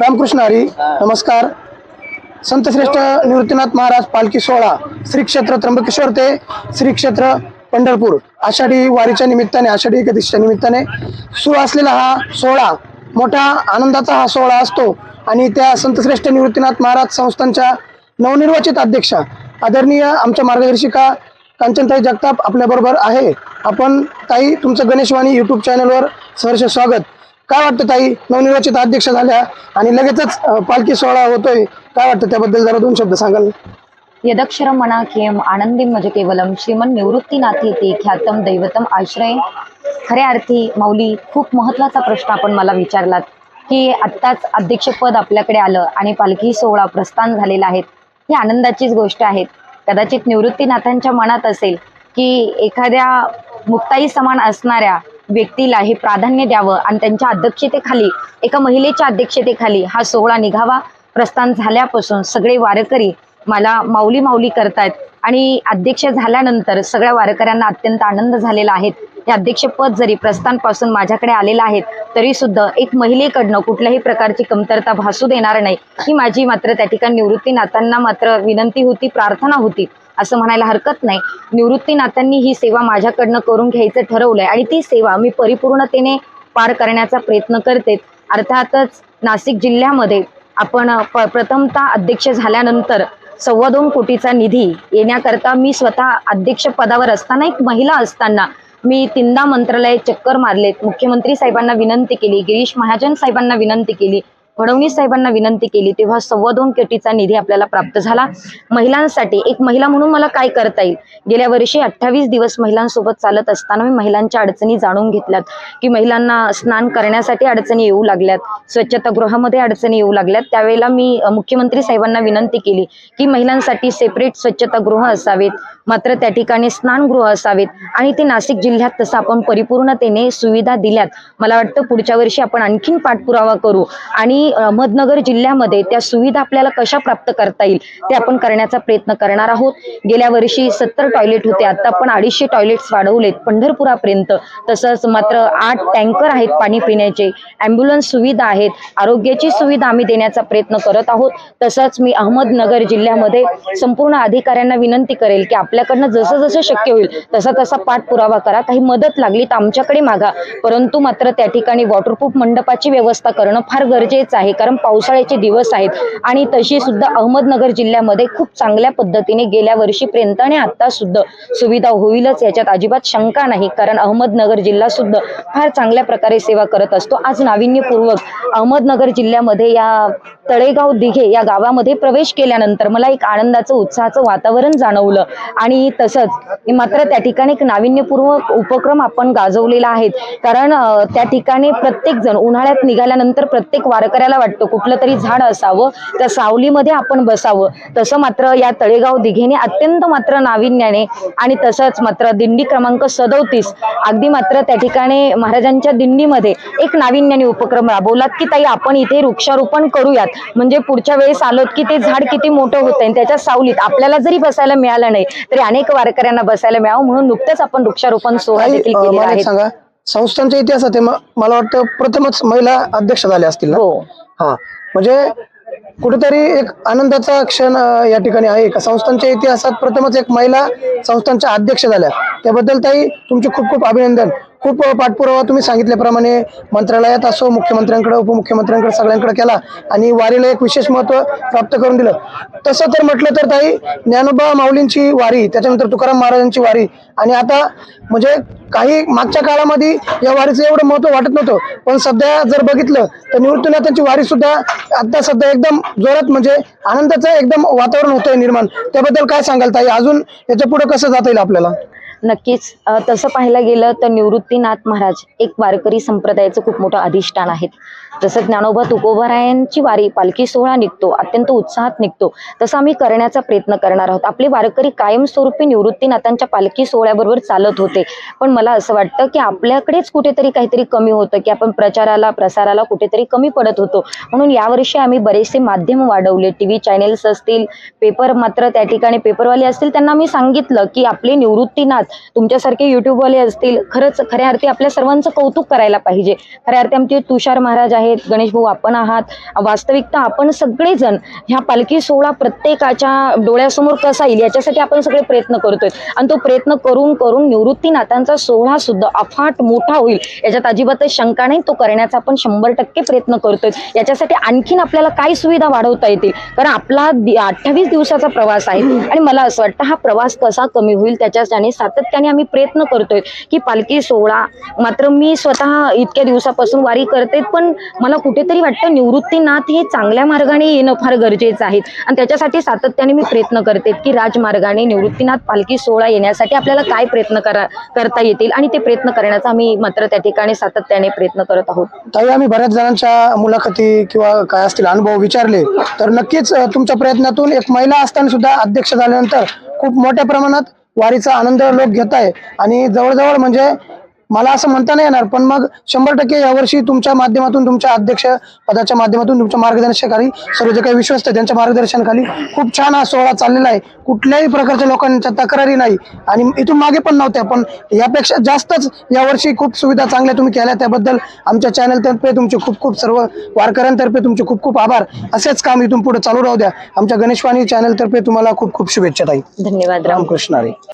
रामकृष्ण हरी नमस्कार. संतश्रेष्ठ निवृत्तीनाथ महाराज पालखी सोहळा श्री क्षेत्र त्र्यंबकेश्वर ते श्री क्षेत्र पंढरपूर आषाढी वारीच्या निमित्ताने आषाढी एकादशीच्या निमित्ताने सुरू असलेला हा सोहळा मोठा आनंदाचा हा सोहळा असतो. आणि त्या संतश्रेष्ठ निवृत्तीनाथ महाराज संस्थांच्या नवनिर्वाचित अध्यक्षा आदरणीय आमच्या मार्गदर्शिका कांचनताई जगताप आपल्याबरोबर आहे. आपण ताई तुमचं गणेशवाणी युट्यूब चॅनलवर सहर्ष स्वागत. काय वाटतं ताई? नवनिर्वाचित अध्यक्ष झाल्या आणि लगेचच पालखी सोहळा होतोय. काय वाटतं त्याबद्दल? जरा दोन शब्द सांगाल यदक्षरम मनाख्यम आनंदी म्हणजे केवलम. श्रीमन निवृत्तीनाथी ते ख्यातम दैवतम आश्रय. खऱ्या अर्थी माऊली खूप महत्त्वाचा प्रश्न आपण मला विचारलात. की आत्ताच अध्यक्षपद आपल्याकडे आलं आणि पालखी सोहळा प्रस्थान झालेला आहे. ही आनंदाचीच गोष्ट आहे. कदाचित निवृत्तीनाथांच्या मनात असेल की एखाद्या मुक्ताई समान असणाऱ्या व्यक्तीला हे प्राधान्य द्यावं आणि त्यांच्या अध्यक्षतेखाली एका महिलेच्या अध्यक्षतेखाली हा सोहळा निघावा. प्रस्थान झाल्यापासून सगळे वारकरी मला माऊली माऊली करतायत आणि अध्यक्ष झाल्यानंतर सगळ्या वारकऱ्यांना अत्यंत आनंद झालेला आहे. हे अध्यक्षपद जरी प्रस्थानपासून माझ्याकडे आलेलं आहे तरी सुद्धा एक महिलेकडनं कुठल्याही प्रकारची कमतरता भासू देणार नाही. ही माझी मात्र त्या ठिकाणी निवृत्तीनाथांना मात्र विनंती होती प्रार्थना होती. असं म्हणायला हरकत नाही. निवृत्तीनाथांनी ही सेवा माझ्याकडनं करून घ्यायचं ठरवलंय आणि ती सेवा मी परिपूर्णतेने पार करण्याचा प्रयत्न करते. अर्थातच नाशिक जिल्ह्यामध्ये आपण प अध्यक्ष झाल्यानंतर सव्वा दोन कोटीचा निधी येण्याकरता मी स्वतः अध्यक्ष पदावर असताना एक महिला असताना मी तीनदा मंत्रालय चक्कर मारलेत. मुख्यमंत्री साहेबांना विनंती केली गिरीश महाजन साहेबांना विनंती केली फडणवीस साहेबांना विनंती केली तेव्हा सव्वा दोन कोटीचा निधी आपल्याला प्राप्त झाला. महिलांसाठी एक महिला म्हणून मला काय करता येईल? गेल्या वर्षी अठ्ठावीस दिवस महिलांसोबत चालत असताना मी महिलांच्या अडचणी जाणून घेतल्यात की महिलांना स्नान करण्यासाठी अडचणी येऊ लागल्यात स्वच्छतागृहामध्ये अडचणी येऊ लागल्यात. त्यावेळेला मी मुख्यमंत्री साहेबांना विनंती केली की महिलांसाठी सेपरेट स्वच्छतागृह असावेत मात्र त्या ठिकाणी स्नानगृह असावेत आणि ते नाशिक जिल्ह्यात तसं आपण परिपूर्णतेने सुविधा दिल्यात. मला वाटतं पुढच्या वर्षी आपण आणखीन पाठपुरावा करू आणि अहमदनगर जिल्ह्यामध्ये त्या सुविधा आपल्याला कशा प्राप्त करता येईल ते आपण करण्याचा प्रयत्न करणार आहोत. गेल्या वर्षी सत्तर टॉयलेट होते आता आपण अडीचशे टॉयलेट्स वाढवलेत. पंढरपुरापर्यंत तसंच मात्र आठ टँकर आहेत पाणी पिण्याचे. ॲम्ब्युलन्स सुविधा आहेत. आरोग्याची सुविधा आम्ही देण्याचा प्रयत्न करत आहोत. तसंच मी अहमदनगर जिल्ह्यामध्ये संपूर्ण अधिकाऱ्यांना विनंती करेल की आपल्याकडनं जसं जसं शक्य होईल तसा तसा पाठपुरावा करा. काही मदत लागली तर आमच्याकडे मागा. परंतु मात्र त्या ठिकाणी वॉटरप्रूफ मंडपाची व्यवस्था करणं फार गरजेचं आहे कारण पावसाळ्याचे दिवस आहेत. आणि तशी सुद्धा अहमदनगर जिल्ह्यामध्ये खूप चांगल्या पद्धतीने गेल्या वर्षीपर्यंत आणि आता सुद्धा सुविधा होईलच याच्यात अजिबात शंका नाही. कारण अहमदनगर जिल्हा सुद्धा फार चांगल्या प्रकारे सेवा करत असतो. आज नाविन्यपूर्वक अहमदनगर जिल्ह्यामध्ये या तळेगाव दिघे या गावामध्ये प्रवेश केल्यानंतर मला एक आनंदाचं उत्साहाचं वातावरण जाणवलं. आणि तसंच मात्र त्या ठिकाणी एक नाविन्यपूर्वक उपक्रम आपण गाजवलेला आहे. कारण त्या ठिकाणी प्रत्येक जण उन्हाळ्यात निघाल्यानंतर प्रत्येक वारकऱ्याला वाटतं. कुठलं तरी झाड असावं त्या सावलीमध्ये आपण बसावं. तसं मात्र या तळेगाव दिघेने अत्यंत मात्र नाविन्याने आणि तसंच मात्र दिंडी क्रमांक सदोतीस अगदी मात्र त्या ठिकाणी महाराजांच्या दिंडीमध्ये एक नाविन्याने उपक्रम राबवलात की ताई आपण इथे वृक्षारोपण करूयात. म्हणजे पुढच्या वेळेस आलोत की ते झाड किती मोठं होतंय आणि त्याच्या सावलीत आपल्याला जरी बसायला मिळालं नाही तरी अनेक वारकऱ्यांना बसायला मिळावं म्हणून नुकतंच आपण वृक्षारोपण सोहळा देखील एक आहे. संस्थांच्या इतिहासात हे मला वाटतं प्रथमच महिला अध्यक्ष झाल्या असतील हो. हा. म्हणजे कुठेतरी एक आनंदाचा क्षण या ठिकाणी आहे का? संस्थांच्या इतिहासात प्रथमच एक महिला संस्थांच्या अध्यक्ष झाल्या. त्याबद्दल ताई तुमचे खूप खूप अभिनंदन. खूप पाठपुरावा तुम्ही सांगितल्याप्रमाणे मंत्रालयात असो मुख्यमंत्र्यांकडे उपमुख्यमंत्र्यांकडे सगळ्यांकडे केला आणि वारीला एक विशेष महत्त्व प्राप्त करून दिलं. तसं तर म्हटलं तर ताई ज्ञानोबा माऊलींची वारी त्याच्यानंतर तुकाराम महाराजांची वारी आणि आता म्हणजे काही मागच्या काळामध्ये या वारीचं एवढं महत्त्व वाटत नव्हतं. पण सध्या जर बघितलं तर निवृत्तीनाथांची वारी सुद्धा आता सध्या एकदम जोरात म्हणजे आनंदाचं एकदम वातावरण होतंय निर्माण. त्याबद्दल काय सांगाल ताई? अजून याच्यापुढे कसं जाता येईल आपल्याला? नक्कीच तसं पाहायला गेलं तर निवृत्तीनाथ महाराज एक वारकरी संप्रदायाचं खूप मोठं अधिष्ठान आहेत. जसं ज्ञानोबा तुकोबारायांची वारी पालखी सोहळा निघतो अत्यंत उत्साहात निघतो. तसं आम्ही करण्याचा प्रयत्न करणार आहोत. आपले वारकरी कायमस्वरूपी निवृत्तीनाथांच्या पालखी सोहळ्याबरोबर चालत होते. पण मला असं वाटतं की आपल्याकडेच कुठेतरी काहीतरी कमी होतं की आपण प्रचाराला प्रसाराला कुठेतरी कमी पडत होतो. म्हणून यावर्षी आम्ही बरेचसे माध्यम वाढवले. टी व्ही चॅनेल्स असतील पेपर मात्र त्या ठिकाणी पेपरवाले असतील त्यांना मी सांगितलं की आपले निवृत्तीनाथ तुमच्यासारखे युट्यूबवाले असतील खरंच खऱ्या अर्थी आपल्या सर्वांचं कौतुक करायला पाहिजे. खऱ्या अर्थी आमचे तुषार महाराज आहेत गणेश भाऊ आपण आहात. वास्तविकता आपण सगळेजण ह्या पालखी सोहळा प्रत्येकाच्या डोळ्यासमोर कसा येईल याच्यासाठी आपण सगळे प्रयत्न करतोय. आणि तो प्रयत्न करून करून निवृत्तीनाथांचा सोहळा सुद्धा अफाट मोठा होईल. याच्यात अजिबातच शंका नाही तो करण्याचा आपण शंभर टक्के प्रयत्न करतोय. याच्यासाठी आणखीन आपल्याला काय सुविधा वाढवता येतील? कारण आपला अठ्ठावीस दिवसाचा प्रवास आहे. आणि मला असं वाटतं हा प्रवास कसा कमी होईल त्याच्यासाठी सातत्याने आम्ही प्रयत्न करतोय की पालखी सोहळा मात्र मी स्वतः इतक्या दिवसापासून वारी करते पण मला कुठेतरी वाटतं निवृत्तीनाथ हे चांगल्या मार्गाने येणं फार गरजेचं आहे. आणि त्याच्यासाठी सातत्याने मी प्रयत्न करते की राजमार्गाने निवृत्तीनाथ पालखी सोहळा येण्यासाठी आपल्याला काय प्रयत्न करा करता येतील आणि ते प्रयत्न करण्याचा आम्ही मात्र त्या ठिकाणी सातत्याने प्रयत्न करत आहोत. ताई आम्ही बऱ्याच जणांच्या मुलाखती किंवा काय असतील अनुभव विचारले तर नक्कीच तुमच्या प्रयत्नातून एक महिला असताना सुद्धा अध्यक्ष झाल्यानंतर खूप मोठ्या प्रमाणात वारीचा आनंद लोक घेत आहे आणि जवळजवळ म्हणजे मला असं म्हणता नाही येणार पण मग शंभर टक्के यावर्षी तुमच्या माध्यमातून तुमच्या अध्यक्ष पदाच्या माध्यमातून तुमच्या मार्गदर्शनाखाली सर्व जे काही विश्वस्त त्यांच्या मार्गदर्शनाखाली खूप छान हा सोहळा चाललेला आहे. कुठल्याही प्रकारच्या लोकांच्या तक्रारी नाही. आणि इथून मागे पण नव्हत्या पण यापेक्षा जास्तच यावर्षी खूप सुविधा चांगल्या तुम्ही केल्या. त्याबद्दल आमच्या चॅनलतर्फे तुमचे खूप खूप सर्व वारकऱ्यांतर्फे तुमचे खूप खूप आभार. असेच काम इथून पुढे चालू राहू द्या. आमच्या गणेशवाणी चॅनलतर्फे तुम्हाला खूप खूप शुभेच्छा ताई. धन्यवाद राम. रामकृष्ण हरी.